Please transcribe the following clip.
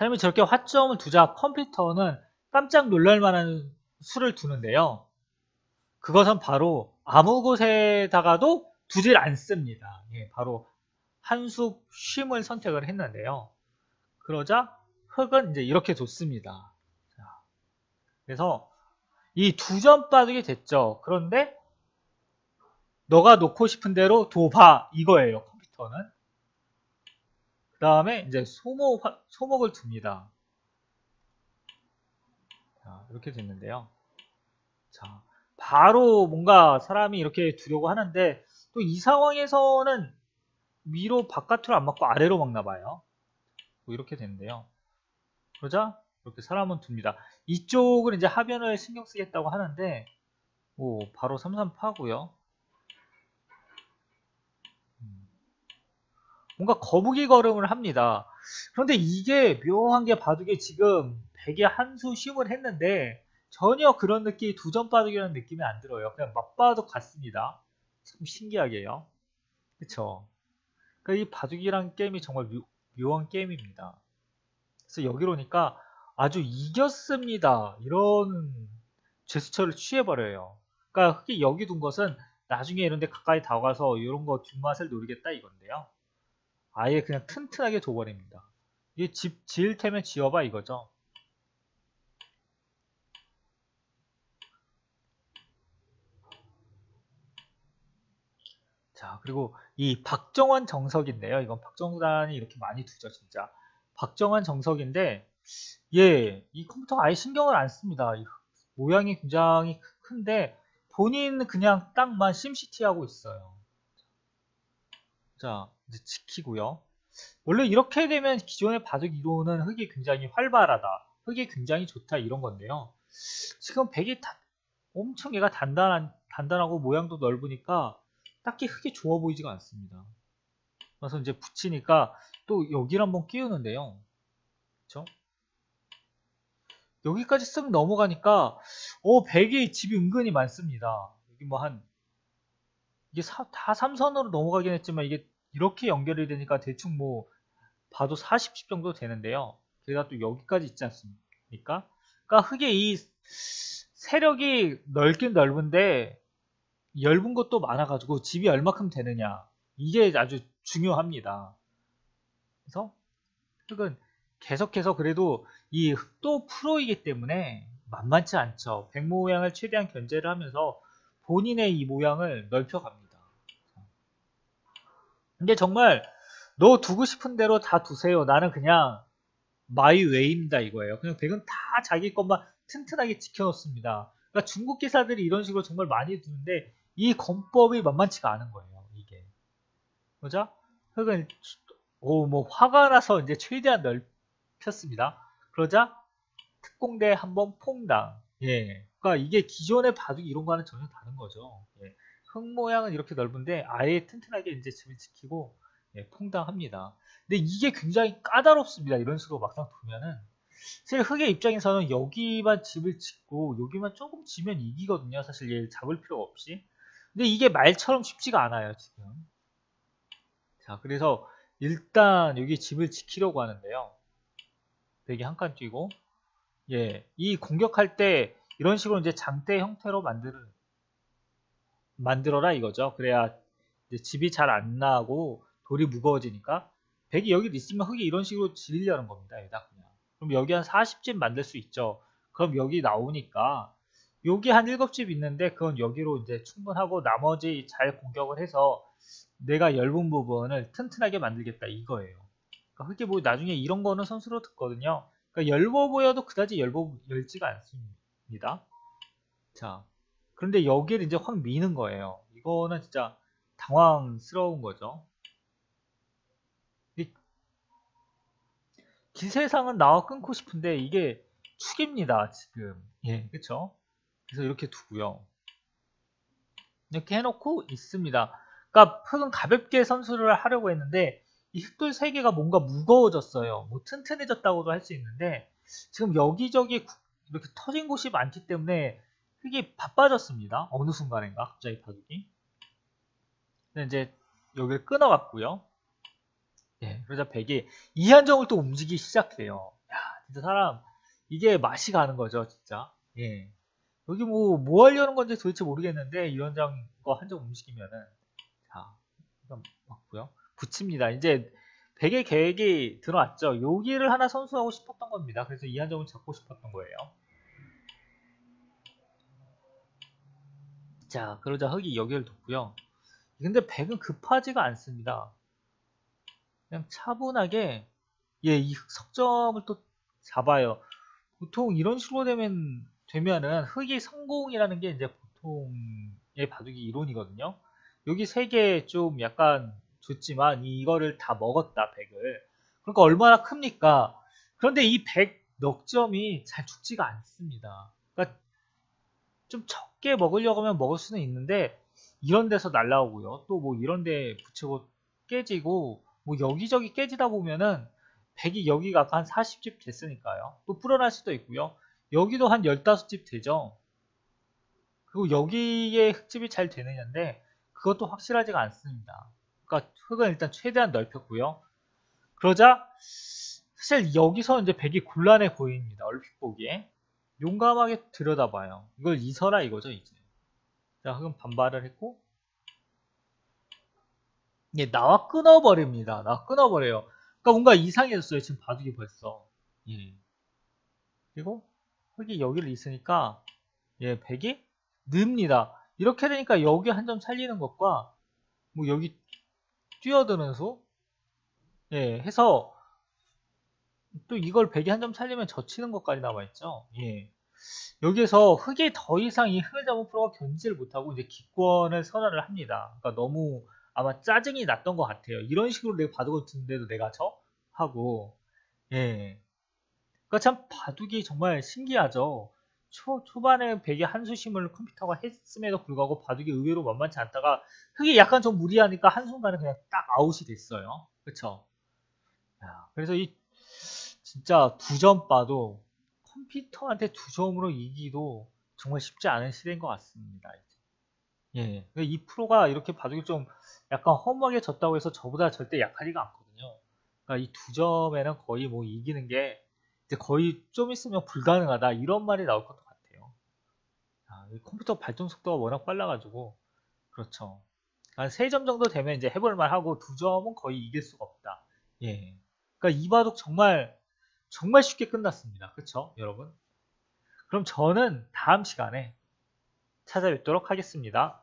사람이 저렇게 화점을 두자 컴퓨터는 깜짝 놀랄 만한 수를 두는데요. 그것은 바로 아무 곳에다가도 두질 않습니다. 예, 바로 한수 쉼을 선택을 했는데요. 그러자 흙은 이제 이렇게 뒀습니다. 자, 그래서 이 두 점 빠지게 됐죠. 그런데 너가 놓고 싶은 대로 둬봐 이거예요. 컴퓨터는. 그 다음에 이제 소목, 소목을 둡니다. 자, 이렇게 됐는데요. 자, 바로 뭔가 사람이 이렇게 두려고 하는데 또 이 상황에서는 위로 바깥으로 안 맞고 아래로 막나 봐요. 뭐 이렇게 되는데요. 그러자 이렇게 사람은 둡니다. 이쪽은 이제 하변을 신경 쓰겠다고 하는데 오 바로 삼삼파고요. 뭔가 거북이 걸음을 합니다. 그런데 이게 묘한 게 바둑에 지금 베개 한수 쉼을 했는데 전혀 그런 느낌이 두점 바둑이라는 느낌이 안 들어요. 그냥 맞바둑 같습니다. 참 신기하게요. 그쵸? 그러니까 이 바둑이란 게임이 정말 묘, 묘한 게임입니다. 그래서 여기로 오니까 아주 이겼습니다. 이런 제스처를 취해버려요. 그러니까 흑이 여기 둔 것은 나중에 이런 데 가까이 다가가서 이런 거 뒷맛을 노리겠다 이건데요. 아예 그냥 튼튼하게 둬버립니다. 이게 집 지을 테면 지어봐 이거죠. 자, 그리고 이 박정환 정석인데요. 이건 박정단이 이렇게 많이 두죠, 진짜. 박정환 정석인데, 예, 이 컴퓨터가 아예 신경을 안 씁니다. 모양이 굉장히 큰데, 본인은 그냥 딱만 심시티 하고 있어요. 자, 이제 지키고요. 원래 이렇게 되면 기존의 바둑 이론은 흙이 굉장히 활발하다. 흙이 굉장히 좋다. 이런 건데요. 지금 백이 다, 엄청 얘가 단단한, 단단하고 모양도 넓으니까 딱히 흙이 좋아 보이지가 않습니다. 그래서 이제 붙이니까 또 여기를 한번 끼우는데요. 그쵸? 여기까지 쓱 넘어가니까 어 100이 집이 은근히 많습니다. 여기 뭐 한 이게 사, 다 삼선으로 넘어가긴 했지만 이게 이렇게 연결이 되니까 대충 뭐 봐도 40집 정도 되는데요. 게다가 또 여기까지 있지 않습니까? 그러니까 흙의 이 세력이 넓긴 넓은데 얇은 것도 많아가지고 집이 얼마큼 되느냐 이게 아주 중요합니다. 그래서 흙은 계속해서 그래도 이 흙도 프로이기 때문에 만만치 않죠. 백 모양을 최대한 견제를 하면서 본인의 이 모양을 넓혀갑니다. 근데 정말 너 두고 싶은 대로 다 두세요. 나는 그냥 마이 웨이입니다 이거예요. 그냥 백은 다 자기 것만 튼튼하게 지켜놓습니다. 그러니까 중국 기사들이 이런 식으로 정말 많이 두는데 이 권법이 만만치가 않은 거예요. 이게. 그죠? 흙은 오, 뭐 화가 나서 이제 최대한 넓혔습니다. 그러자 특공대 한번 퐁당. 예. 그러니까 이게 기존의 바둑 거와는 전혀 다른 거죠. 예. 흙 모양은 이렇게 넓은데 아예 튼튼하게 이제 집을 지키고 예, 퐁당합니다. 근데 이게 굉장히 까다롭습니다. 이런 식으로 막상 두면은 사실 흙의 입장에서는 여기만 집을 짓고 여기만 조금 지면 이기거든요. 사실 얘 잡을 필요 없이. 근데 이게 말처럼 쉽지가 않아요, 지금. 자, 그래서 일단 여기 집을 지키려고 하는데요. 베개 한칸 뛰고, 예, 이 공격할 때 이런 식으로 이제 장대 형태로 만들, 만들어라 이거죠. 그래야 집이 잘 안 나고 돌이 무거워지니까 백이 여기 있으면 흙이 이런 식으로 질리려는 겁니다. 여기다 그냥. 그럼 여기 한 40집 만들 수 있죠. 그럼 여기 나오니까 여기 한 7집 있는데 그건 여기로 이제 충분하고 나머지 잘 공격을 해서 내가 얇은 부분을 튼튼하게 만들겠다 이거예요. 그러니까 그게 뭐 나중에 이런 거는 선수로 듣거든요. 그러니까 얇어 보여도 그다지 얇어 열지가 않습니다. 자, 그런데 여기를 이제 확 미는 거예요. 이거는 진짜 당황스러운 거죠. 기세상은 나와 끊고 싶은데 이게 축입니다 지금 예 그쵸 그래서 이렇게 두고요. 이렇게 해놓고 있습니다. 그러니까 흙은 가볍게 선수를 하려고 했는데 이 흙돌 3개가 뭔가 무거워졌어요. 뭐 튼튼해졌다고도 할 수 있는데 지금 여기저기 이렇게 터진 곳이 많기 때문에 흙이 바빠졌습니다. 어느 순간인가 갑자기 바둑이. 근데 이제 여기를 끊어갔고요. 예, 그러자 백이 이한정을 또 움직이기 시작해요. 야, 진짜 사람 이게 맛이 가는 거죠, 진짜. 예. 여기 뭐, 뭐 하려는 건지 도대체 모르겠는데, 이 원장 거한점 움직이면은, 자, 이건 맞고요. 붙입니다. 이제, 100의 계획이 들어왔죠. 여기를 하나 선수하고 싶었던 겁니다. 그래서 이한 점을 잡고 싶었던 거예요. 자, 그러자 흙이 여기를 뒀고요. 근데 100은 급하지가 않습니다. 그냥 차분하게, 예, 이 석점을 또 잡아요. 보통 이런 식으로 되면 되면은 흑이 성공이라는 게 이제 보통의 바둑이 이론이거든요. 여기 세 개 좀 약간 좋지만 이거를 다 먹었다 100을. 그러니까 얼마나 큽니까? 그런데 이100 넉점이 잘 죽지가 않습니다. 그러니까 좀 적게 먹으려고 하면 먹을 수는 있는데 이런 데서 날라오고요. 또 뭐 이런 데 붙이고 깨지고 뭐 여기저기 깨지다 보면은 100이 여기가 한 40집 됐으니까요. 또 불어날 수도 있고요. 여기도 한 15집 되죠. 그리고 여기에 흙집이 잘 되느냐인데 그것도 확실하지가 않습니다. 그러니까 흙은 일단 최대한 넓혔고요. 그러자 사실 여기서 이제 100이 곤란해 보입니다. 얼핏 보기에. 용감하게 들여다봐요. 이걸 이서라 이거죠, 이제. 자, 흙은 반발을 했고 예, 나와 끊어버립니다. 나와 끊어버려요. 그러니까 뭔가 이상해졌어요. 지금 바둑이 벌써. 예. 그리고 흙이 여기를 있으니까 예, 100이 늡니다. 이렇게 되니까 여기 한 점 살리는 것과 뭐 여기 뛰어드는 수 예, 해서 또 이걸 100이 한 점 살리면 젖히는 것까지 남아있죠. 예. 여기에서 흙이 더 이상 이 흙을 잡은 프로가 견지를 못하고 이제 기권을 선언을 합니다. 그러니까 너무 아마 짜증이 났던 것 같아요. 이런 식으로 내가 바둑을 두는데도 내가 져? 하고 예. 그러니까 참 바둑이 정말 신기하죠. 초, 초반에 백의 한수심을 컴퓨터가 했음에도 불구하고 바둑이 의외로 만만치 않다가 흙이 약간 좀 무리하니까 한순간에 그냥 딱 아웃이 됐어요. 그쵸? 야, 그래서 이 진짜 두점 봐도 컴퓨터한테 두 점으로 이기도 정말 쉽지 않은 시대인 것 같습니다. 예. 이 프로가 이렇게 바둑이 좀 약간 허무하게 졌다고 해서 저보다 절대 약하지가 않거든요. 그러니까 이 두 점에는 거의 뭐 이기는 게 이제 거의 좀 있으면 불가능하다 이런 말이 나올 것도 같아요. 아, 컴퓨터 발전 속도가 워낙 빨라가지고 그렇죠. 한 3점 정도 되면 이제 해볼 만 하고 두 점은 거의 이길 수가 없다. 예. 그러니까 이 바둑 정말 정말 쉽게 끝났습니다. 그쵸 여러분? 그럼 저는 다음 시간에 찾아뵙도록 하겠습니다.